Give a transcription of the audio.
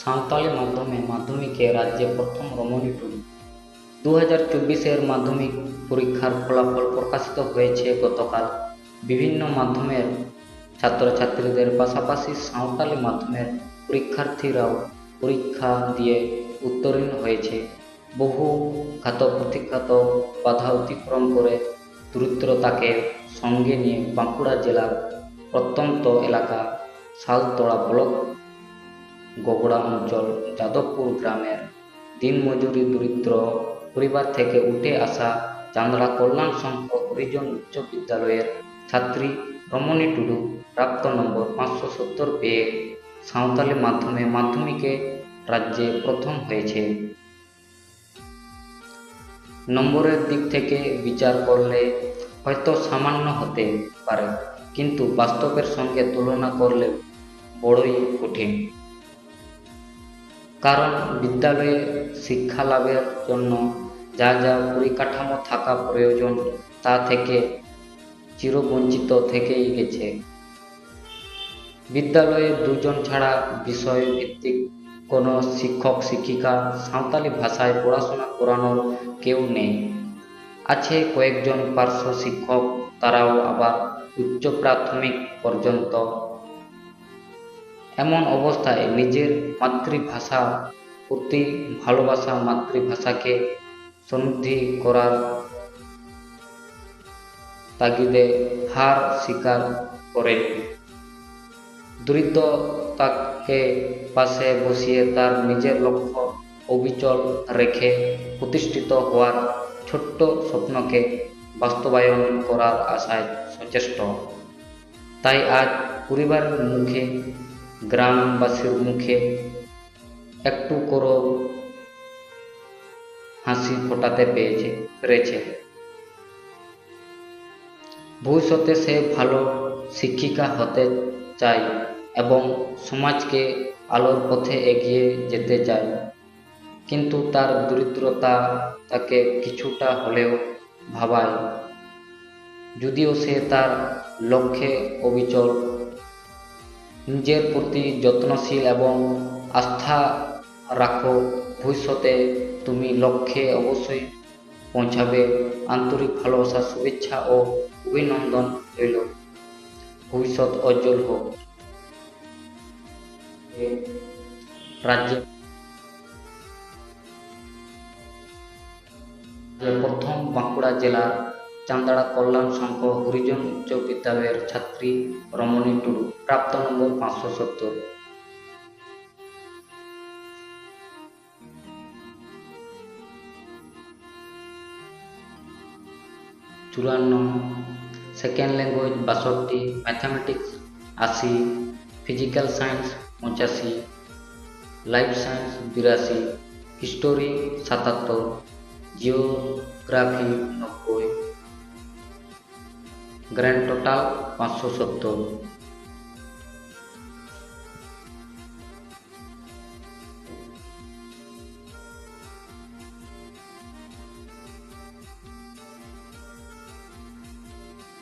সাঁওতালি মাধ্যমে মাধ্যমিকে রাজ্যে প্রথম রমণী টুডু দু হাজার চব্বিশের মাধ্যমিক পরীক্ষার ফলাফল প্রকাশিত হয়েছে গতকাল। বিভিন্ন মাধ্যমের ছাত্রছাত্রীদের পাশাপাশি সাঁওতালি মাধ্যমের পরীক্ষার্থীরাও পরীক্ষা দিয়ে উত্তীর্ণ হয়েছে। বহু ঘাত প্রতিঘাত বাধা অতিক্রম করে দরিদ্রতাকে সঙ্গে নিয়ে বাঁকুড়া জেলার প্রত্যন্ত এলাকা, শালতোড়া ব্লক গোগড়া অঞ্চল যাদবপুর গ্রামের দিনমজুরি দরিদ্র পরিবার থেকে উঠে আসা চান্দড়া কল্যাণ সংঘ হরিজন উচ্চ বিদ্যালয়ের ছাত্রী রমণী টুডু প্রাপ্ত নম্বর পাঁচশো সত্তর পেয়ে সাঁওতালি মাধ্যমে মাধ্যমিকে রাজ্যে প্রথম হয়েছে। নম্বরের দিক থেকে বিচার করলে হয়তো সামান্য হতে পারে, কিন্তু বাস্তবের সঙ্গে তুলনা করলে বড়ই কঠিন। কারণ বিদ্যালয়ে শিক্ষা লাভের জন্য যা যা পরিকাঠামো থাকা প্রয়োজন তা থেকে চিরবঞ্চিত থেকেই গেছে। বিদ্যালয়ে দুজন ছাড়া বিষয়ভিত্তিক কোনো শিক্ষক, শিক্ষিকা, সাঁওতালি ভাষায় পড়াশোনা করানোর কেউ নেই। আছে কয়েকজন পার্শ্ব শিক্ষক, তারাও আবার উচ্চ প্রাথমিক পর্যন্ত এমন অবস্থায় নিজের মাতৃভাষা প্রতি ভালোবাসা মাতৃভাষাকে সমৃদ্ধি করার তাগিদে হার স্বীকার করেন দরিদ্রতাকে পাশে বসিয়ে তার নিজের লক্ষ্য অবিচল রেখে প্রতিষ্ঠিত হওয়ার ছোট্ট স্বপ্নকে বাস্তবায়ন করার আশায় সচেষ্ট। তাই আজ পরিবারের মুখে গ্রামবাসীর মুখে একটু করো হাসি ফোটাতে পেয়েছে, পেরেছে। ভবিষ্যতে সে ভালো শিক্ষিকা হতে চায় এবং সমাজকে আলোর পথে এগিয়ে যেতে চায়। কিন্তু তার দরিদ্রতা তাকে কিছুটা হলেও ভাবায়। যদিও সে তার লক্ষ্যে অবিচল নিজের প্রতি যত্নশীল এবং আস্থা রাখো। ভবিষ্যতে তুমি লক্ষ্যে অবশ্যই পৌঁছাবে। আন্তরিক ভালোবাসা, শুভেচ্ছা ও অভিনন্দন রইল। ভবিষ্যৎ অজ্জ্বল হোক। রাজ্যে প্রথম বাঁকুড়া জেলার চান্দাড়া কল্যাণ সংঘ হরিজন উচ্চ বিদ্যালয়ের ছাত্রী রমণী টুডু, প্রাপ্ত নম্বর পাঁচশো সত্তর। চুরান্ন সেকেন্ড ল্যাঙ্গুয়েজ বাষট্টি ম্যাথামেটিক্স আশি ফিজিক্যাল সায়েন্স পঁচাশি লাইফ সায়েন্স বিরাশি হিস্টোরি সাতাত্তর জিওগ্রাফি নব্বই। গ্র্যান্ড টোটাল পাঁচশো সত্তর